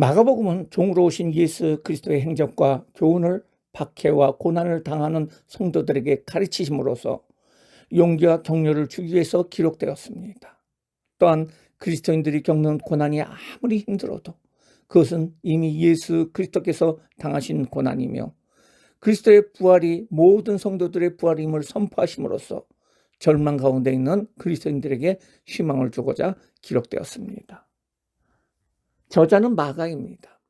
마가복음은 종으로 오신 예수 그리스도의 행적과 교훈을 박해와 고난을 당하는 성도들에게 가르치심으로써 용기와 격려를 주기 위해서 기록되었습니다. 또한 그리스도인들이 겪는 고난이 아무리 힘들어도 그것은 이미 예수 그리스도께서 당하신 고난이며 그리스도의 부활이 모든 성도들의 부활임을 선포하심으로써 절망 가운데 있는 그리스도인들에게 희망을 주고자 기록되었습니다. 저자는 마가입니다.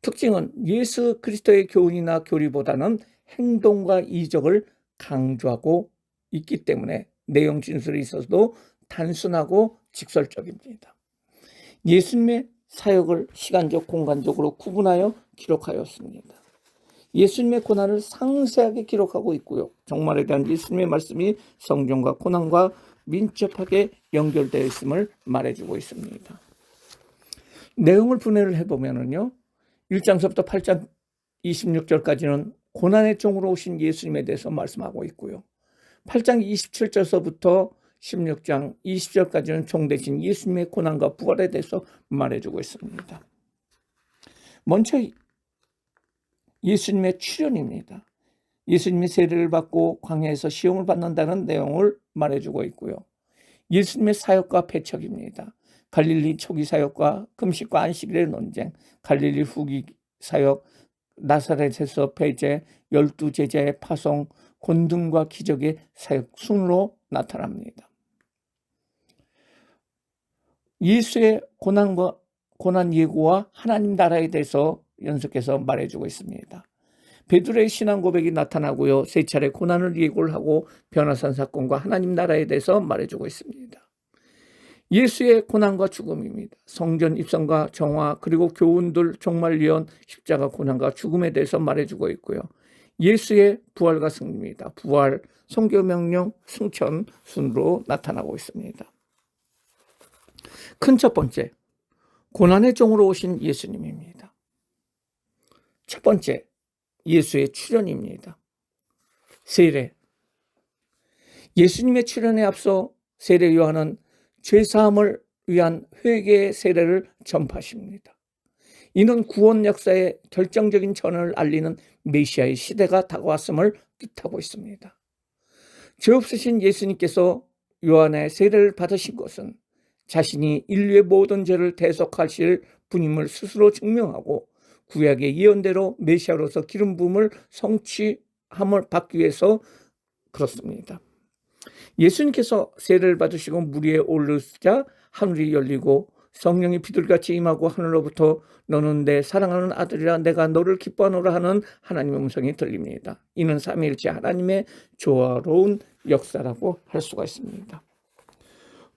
특징은 예수 그리스도의 교훈이나 교리보다는 행동과 이적을 강조하고 있기 때문에 내용 진술에 있어서도 단순하고 직설적입니다. 예수님의 사역을 시간적, 공간적으로 구분하여 기록하였습니다. 예수님의 고난을 상세하게 기록하고 있고요. 종말에 대한 예수님의 말씀이 성경과 고난과 민첩하게 연결되어 있음을 말해주고 있습니다. 내용을 분해를 해보면은요. 1장서부터 8장 26절까지는 고난의 종으로 오신 예수님에 대해서 말씀하고 있고요. 8장 27절서부터 16장 20절까지는 종 대신 예수님의 고난과 부활에 대해서 말해주고 있습니다. 먼저 예수님의 출현입니다. 예수님이 세례를 받고 광야에서 시험을 받는다는 내용을 말해주고 있고요. 예수님의 사역과 배척입니다. 갈릴리 초기 사역과 금식과 안식일의 논쟁, 갈릴리 후기 사역, 나사렛에서 배제, 열두 제자의 파송, 곤등과 기적의 사역 순으로 나타납니다. 예수의 고난과 고난 예고와 하나님 나라에 대해서 연속해서 말해주고 있습니다. 베드로의 신앙 고백이 나타나고요. 세 차례 고난을 예고를 하고 변화산 사건과 하나님 나라에 대해서 말해주고 있습니다. 예수의 고난과 죽음입니다. 성전 입성과 정화 그리고 교훈들 종말 예언 십자가 고난과 죽음에 대해서 말해주고 있고요. 예수의 부활과 승리입니다. 부활, 성교 명령, 승천 순으로 나타나고 있습니다. 큰 첫 번째, 고난의 종으로 오신 예수님입니다. 첫 번째, 예수의 출현입니다. 세례. 예수님의 출현에 앞서 세례 요한은 죄사함을 위한 회개의 세례를 전파하십니다. 이는 구원 역사의 결정적인 전을 알리는 메시아의 시대가 다가왔음을 뜻하고 있습니다. 죄 없으신 예수님께서 요한의 세례를 받으신 것은 자신이 인류의 모든 죄를 대속하실 분임을 스스로 증명하고 구약의 예언대로 메시아로서 기름 부음을 성취함을 받기 위해서 그렇습니다. 예수님께서 세례를 받으시고 물 위에 오르자 하늘이 열리고 성령이 비둘같이 임하고 하늘로부터 너는 내 사랑하는 아들이라 내가 너를 기뻐하노라 하는 하나님의 음성이 들립니다. 이는 삼위일체 하나님의 조화로운 역사라고 할 수가 있습니다.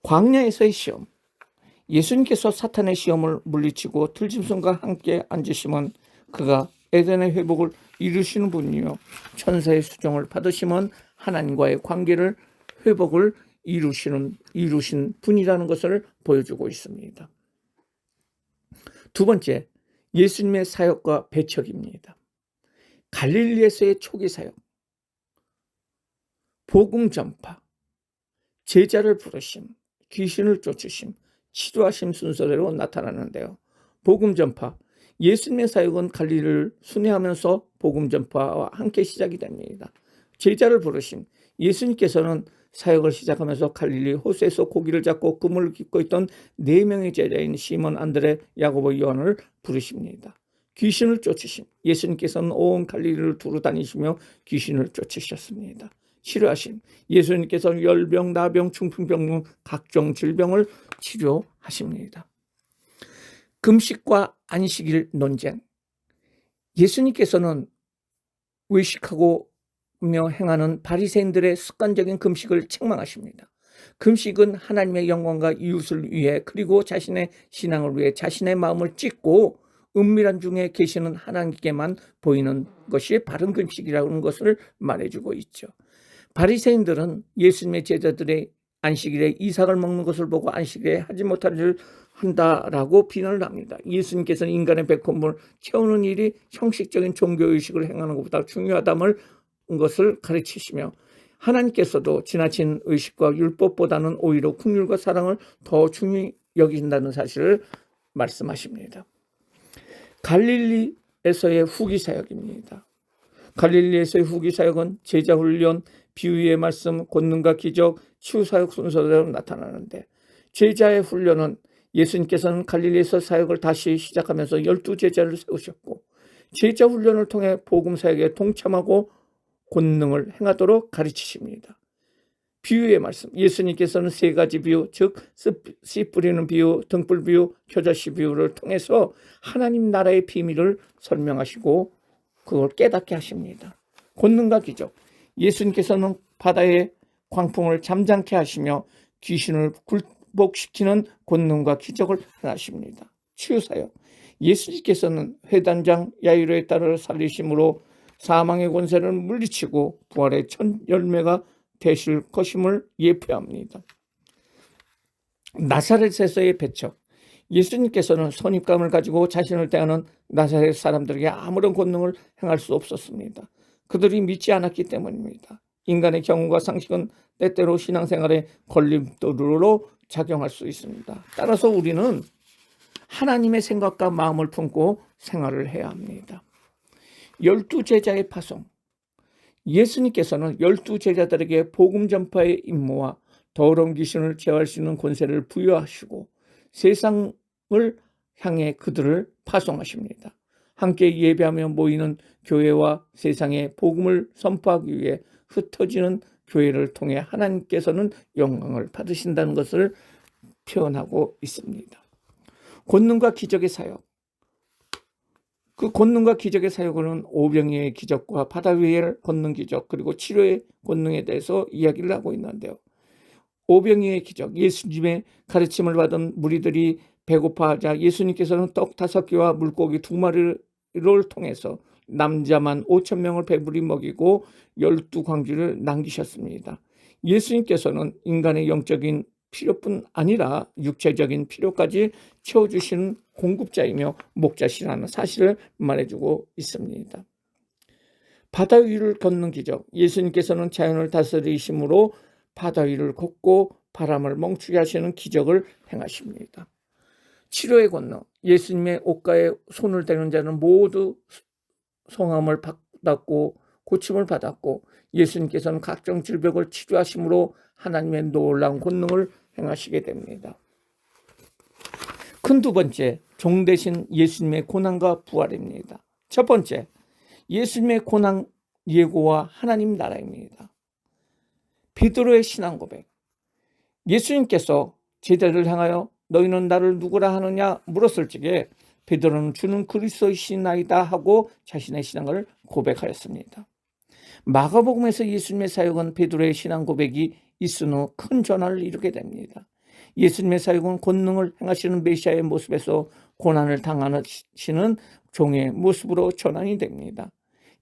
광야에서의 시험 예수님께서 사탄의 시험을 물리치고 들짐승과 함께 앉으시면 그가 에덴의 회복을 이루시는 분이요 천사의 수정을 받으시면 하나님과의 관계를 회복을 이루시는 이루신 분이라는 것을 보여주고 있습니다. 두 번째, 예수님의 사역과 배척입니다. 갈릴리에서의 초기 사역, 복음 전파, 제자를 부르심, 귀신을 쫓으심, 치료하심 순서대로 나타나는데요. 복음 전파, 예수님의 사역은 갈릴리를 순회하면서 복음 전파와 함께 시작이 됩니다. 제자를 부르심, 예수님께서는 사역을 시작하면서 갈릴리 호수에서 고기를 잡고 그물을 깃고 있던 네 명의 제자인 시몬, 안드레, 야고보, 요한을 부르십니다. 귀신을 쫓으심. 예수님께서는 온 갈릴리를 두루 다니시며 귀신을 쫓으셨습니다. 치료하심. 예수님께서는 열병, 나병, 중풍병 등 각종 질병을 치료하십니다. 금식과 안식일 논쟁. 예수님께서는 외식하고 며 행하는 바리새인들의 습관적인 금식을 책망하십니다. 금식은 하나님의 영광과 이웃을 위해 그리고 자신의 신앙을 위해 자신의 마음을 찢고 은밀한 중에 계시는 하나님께만 보이는 것이 바른 금식이라는 것을 말해주고 있죠. 바리새인들은 예수님의 제자들의 안식일에 이삭을 먹는 것을 보고 안식일에 하지 못할 일을 한다라고 비난을 합니다. 예수님께서는 인간의 배꼽을 채우는 일이 형식적인 종교의식을 행하는 것보다 중요하다을 것을 가르치시며 하나님께서도 지나친 의식과 율법보다는 오히려 국률과 사랑을 더 중히 여기신다는 사실을 말씀하십니다. 갈릴리에서의 후기 사역입니다. 갈릴리에서의 후기 사역은 제자 훈련, 비유의 말씀, 권능과 기적, 치유 사역 순서대로 나타나는데 제자의 훈련은 예수님께서는 갈릴리에서 사역을 다시 시작하면서 열두 제자를 세우셨고 제자 훈련을 통해 복음 사역에 동참하고 권능을 행하도록 가르치십니다. 비유의 말씀. 예수님께서는 세 가지 비유, 즉, 씨 뿌리는 비유, 등불 비유, 겨자씨 비유를 통해서 하나님 나라의 비밀을 설명하시고 그걸 깨닫게 하십니다. 권능과 기적. 예수님께서는 바다의 광풍을 잠잠케 하시며 귀신을 굴복시키는 권능과 기적을 행하십니다. 치유사역. 예수님께서는 회단장 야이로의 딸을 살리심으로 사망의 권세를 물리치고 부활의 첫 열매가 되실 것임을 예표합니다. 나사렛에서의 배척. 예수님께서는 선입감을 가지고 자신을 대하는 나사렛 사람들에게 아무런 권능을 행할 수 없었습니다. 그들이 믿지 않았기 때문입니다. 인간의 경험과 상식은 때때로 신앙생활의 걸림돌로 작용할 수 있습니다. 따라서 우리는 하나님의 생각과 마음을 품고 생활을 해야 합니다. 열두 제자의 파송. 예수님께서는 열두 제자들에게 복음 전파의 임무와 더러운 귀신을 제어할 수 있는 권세를 부여하시고 세상을 향해 그들을 파송하십니다. 함께 예배하며 모이는 교회와 세상에 복음을 선포하기 위해 흩어지는 교회를 통해 하나님께서는 영광을 받으신다는 것을 표현하고 있습니다. 권능과 기적의 사역. 그 권능과 기적의 사역은 오병이의 기적과 바다 위에 걷는 기적 그리고 치료의 권능에 대해서 이야기를 하고 있는데요. 오병이의 기적, 예수님의 가르침을 받은 무리들이 배고파하자 예수님께서는 떡 다섯 개와 물고기 두 마리를 통해서 남자만 5천 명을 배불리 먹이고 열두 광주를 남기셨습니다. 예수님께서는 인간의 영적인 필요뿐 아니라 육체적인 필요까지 채워주시는 공급자이며 목자시라는 사실을 말해주고 있습니다. 바다 위를 걷는 기적. 예수님께서는 자연을 다스리심으로 바다 위를 걷고 바람을 멈추게 하시는 기적을 행하십니다. 치료의 권능. 예수님의 옷가에 손을 대는 자는 모두 성함을 받았고 고침을 받았고 예수님께서는 각종 질병을 치료하심으로 하나님의 놀라운 권능을 행하시게 됩니다. 큰 두 번째, 종 대신 예수님의 고난과 부활입니다. 첫 번째, 예수님의 고난 예고와 하나님 나라입니다. 베드로의 신앙 고백. 예수님께서 제자를 향하여 너희는 나를 누구라 하느냐 물었을 적에 베드로는 주는 그리스도이시나이다 하고 자신의 신앙을 고백하였습니다. 마가복음에서 예수님의 사역은 베드로의 신앙 고백이 있은 후 큰 전환을 이루게 됩니다. 예수님의 사역은 권능을 행하시는 메시아의 모습에서 고난을 당하시는 종의 모습으로 전환이 됩니다.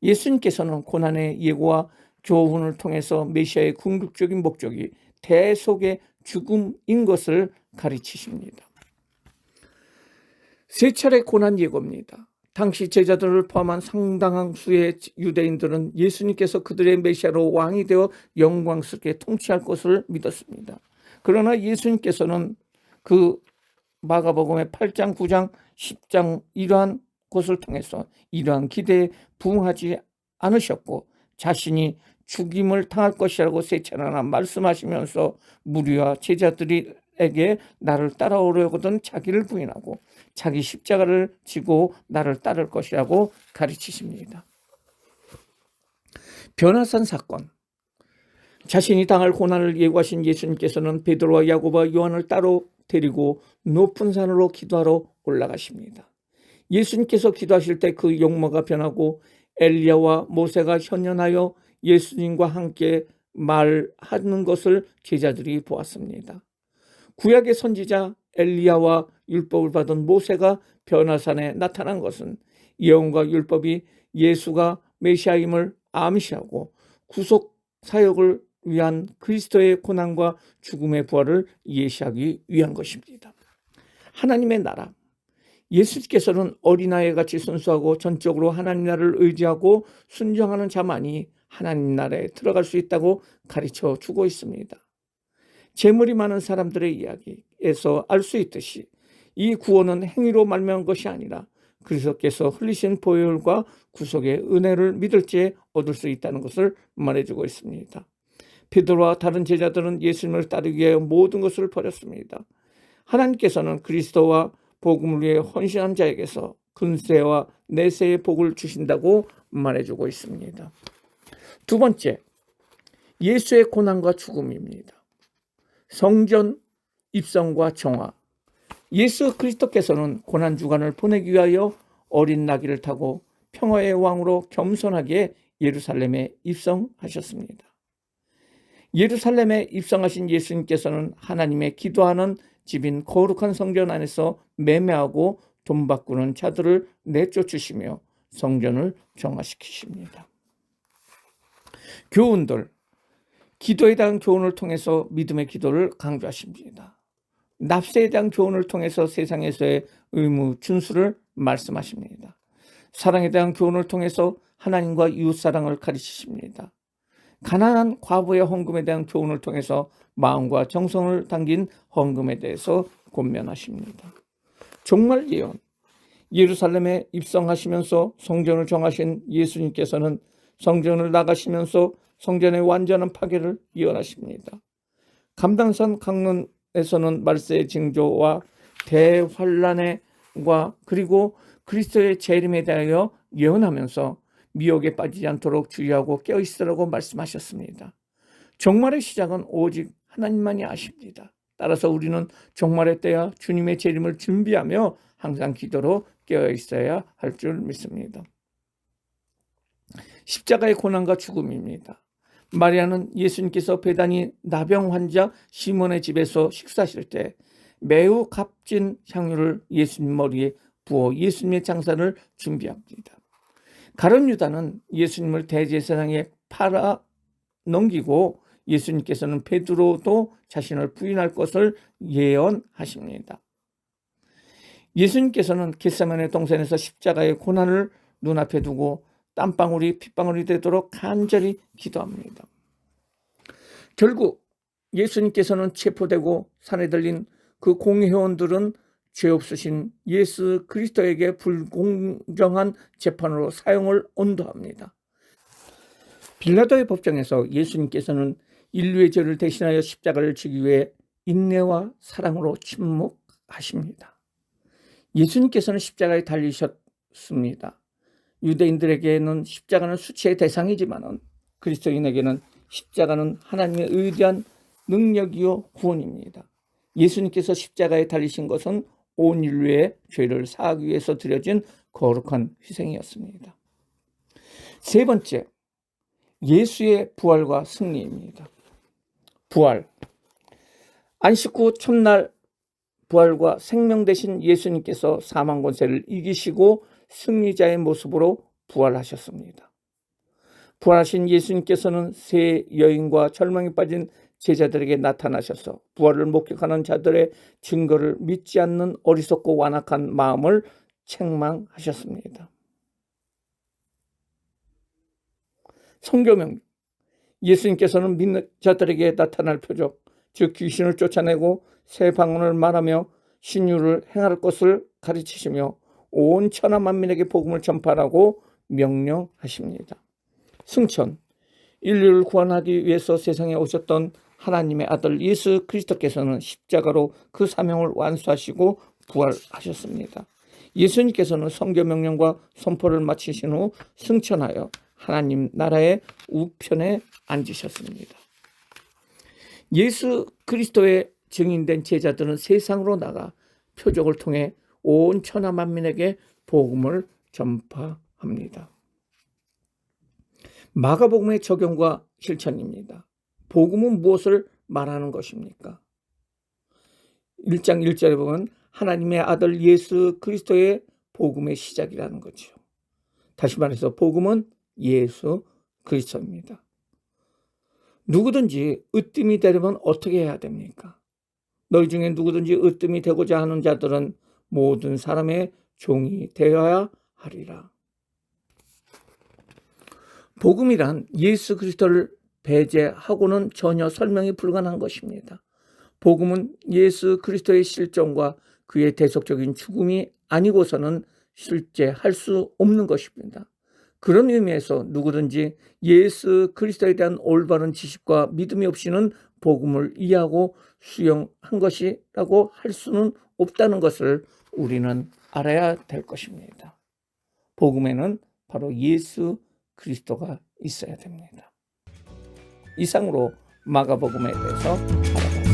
예수님께서는 고난의 예고와 교훈을 통해서 메시아의 궁극적인 목적이 대속의 죽음인 것을 가르치십니다. 세 차례 고난 예고입니다. 당시 제자들을 포함한 상당한 수의 유대인들은 예수님께서 그들의 메시아로 왕이 되어 영광스럽게 통치할 것을 믿었습니다. 그러나 예수님께서는 그 마가복음의 8장, 9장, 10장 이러한 것을 통해서 이러한 기대에 부응하지 않으셨고 자신이 죽임을 당할 것이라고 세 차례나 말씀하시면서 무리와 제자들이 에게 나를 따라오려거든 자기를 부인하고 자기 십자가를 지고 나를 따를 것이라고 가르치십니다. 변화산 사건 자신이 당할 고난을 예고하신 예수님께서는 베드로와 야고보와 요한을 따로 데리고 높은 산으로 기도하러 올라가십니다. 예수님께서 기도하실 때 그 용모가 변하고 엘리야와 모세가 현현하여 예수님과 함께 말하는 것을 제자들이 보았습니다. 구약의 선지자 엘리야와 율법을 받은 모세가 변화산에 나타난 것은 예언과 율법이 예수가 메시아임을 암시하고 구속 사역을 위한 그리스도의 고난과 죽음의 부활을 예시하기 위한 것입니다. 하나님의 나라. 예수께서는 어린아이 같이 순수하고 전적으로 하나님 나라를 의지하고 순종하는 자만이 하나님 나라에 들어갈 수 있다고 가르쳐 주고 있습니다. 재물이 많은 사람들의 이야기에서 알 수 있듯이 이 구원은 행위로 말미암은 것이 아니라 그리스도께서 흘리신 보혈과 구속의 은혜를 믿을지 얻을 수 있다는 것을 말해주고 있습니다. 베드로와 다른 제자들은 예수님을 따르기 위해 모든 것을 버렸습니다. 하나님께서는 그리스도와 복음을 위해 헌신한 자에게서 근세와 내세의 복을 주신다고 말해주고 있습니다. 두 번째, 예수의 고난과 죽음입니다. 성전 입성과 정화. 예수 그리스도께서는 고난 주간을 보내기 위하여 어린 나귀를 타고 평화의 왕으로 겸손하게 예루살렘에 입성하셨습니다. 예루살렘에 입성하신 예수님께서는 하나님의 기도하는 집인 거룩한 성전 안에서 매매하고 돈 바꾸는 자들을 내쫓으시며 성전을 정화시키십니다. 교훈들 기도에 대한 교훈을 통해서 믿음의 기도를 강조하십니다. 납세에 대한 교훈을 통해서 세상에서의 의무 준수를 말씀하십니다. 사랑에 대한 교훈을 통해서 하나님과 이웃 사랑을 가르치십니다. 가난한 과부의 헌금에 대한 교훈을 통해서 마음과 정성을 담긴 헌금에 대해서 권면하십니다. 종말 예언 예루살렘에 입성하시면서 성전을 정하신 예수님께서는 성전을 나가시면서 성전의 완전한 파괴를 예언하십니다. 감당산 강론에서는 말세의 징조와 대환란과 그리고 그리스도의 재림에 대하여 예언하면서 미혹에 빠지지 않도록 주의하고 깨어 있으라고 말씀하셨습니다. 종말의 시작은 오직 하나님만이 아십니다. 따라서 우리는 종말의 때야 주님의 재림을 준비하며 항상 기도로 깨어 있어야 할 줄 믿습니다. 십자가의 고난과 죽음입니다. 마리아는 예수님께서 배단이 나병 환자 시몬의 집에서 식사하실 때 매우 값진 향유를 예수님 머리에 부어 예수님의 장사를 준비합니다. 가론 유다는 예수님을 대제사장에 팔아 넘기고 예수님께서는 베드로도 자신을 부인할 것을 예언하십니다. 예수님께서는 겟세만의 동산에서 십자가의 고난을 눈앞에 두고 땀방울이 핏방울이 되도록 간절히 기도합니다. 결국 예수님께서는 체포되고 산에 들린 그 공회원들은 죄 없으신 예수 그리스도에게 불공정한 재판으로 사용을 온도합니다. 빌라도의 법정에서 예수님께서는 인류의 죄를 대신하여 십자가를 지기 위해 인내와 사랑으로 침묵하십니다. 예수님께서는 십자가에 달리셨습니다. 유대인들에게는 십자가는 수치의 대상이지만 그리스도인에게는 십자가는 하나님의 의대한 능력이요 구원입니다. 예수님께서 십자가에 달리신 것은 온 인류의 죄를 사하기 위해서 드려진 거룩한 희생이었습니다. 세 번째, 예수의 부활과 승리입니다. 부활. 안식 후 첫날 부활과 생명 대신 예수님께서 사망 권세를 이기시고 승리자의 모습으로 부활하셨습니다. 부활하신 예수님께서는 세 여인과 절망에 빠진 제자들에게 나타나셔서 부활을 목격하는 자들의 증거를 믿지 않는 어리석고 완악한 마음을 책망하셨습니다. 성교명 예수님께서는 믿는 자들에게 나타날 표적, 즉 귀신을 쫓아내고 새 방언을 말하며 신유를 행할 것을 가르치시며 온 천하 만민에게 복음을 전파하라고 명령하십니다. 승천 인류를 구원하기 위해서 세상에 오셨던 하나님의 아들 예수 그리스도께서는 십자가로 그 사명을 완수하시고 부활하셨습니다. 예수님께서는 성교 명령과 선포를 마치신 후 승천하여 하나님 나라의 우편에 앉으셨습니다. 예수 그리스도의 증인된 제자들은 세상으로 나가 표적을 통해 온 천하 만민에게 복음을 전파합니다. 마가복음의 적용과 실천입니다. 복음은 무엇을 말하는 것입니까? 1장 1절에 보면 하나님의 아들 예수 그리스도의 복음의 시작이라는 거죠. 다시 말해서 복음은 예수 그리스도입니다. 누구든지 으뜸이 되려면 어떻게 해야 됩니까? 너희 중에 누구든지 으뜸이 되고자 하는 자들은 모든 사람의 종이 되어야 하리라. 복음이란 예수 그리스도를 배제하고는 전혀 설명이 불가능한 것입니다. 복음은 예수 그리스도의 실존과 그의 대속적인 죽음이 아니고서는 실제 할 수 없는 것입니다. 그런 의미에서 누구든지 예수 그리스도에 대한 올바른 지식과 믿음이 없이는 복음을 이해하고 수용한 것이라고 할 수는 없다는 것을 우리는 알아야 될 것입니다. 복음에는 바로 예수 그리스도가 있어야 됩니다. 이상으로 마가복음에 대해서 알아봤습니다.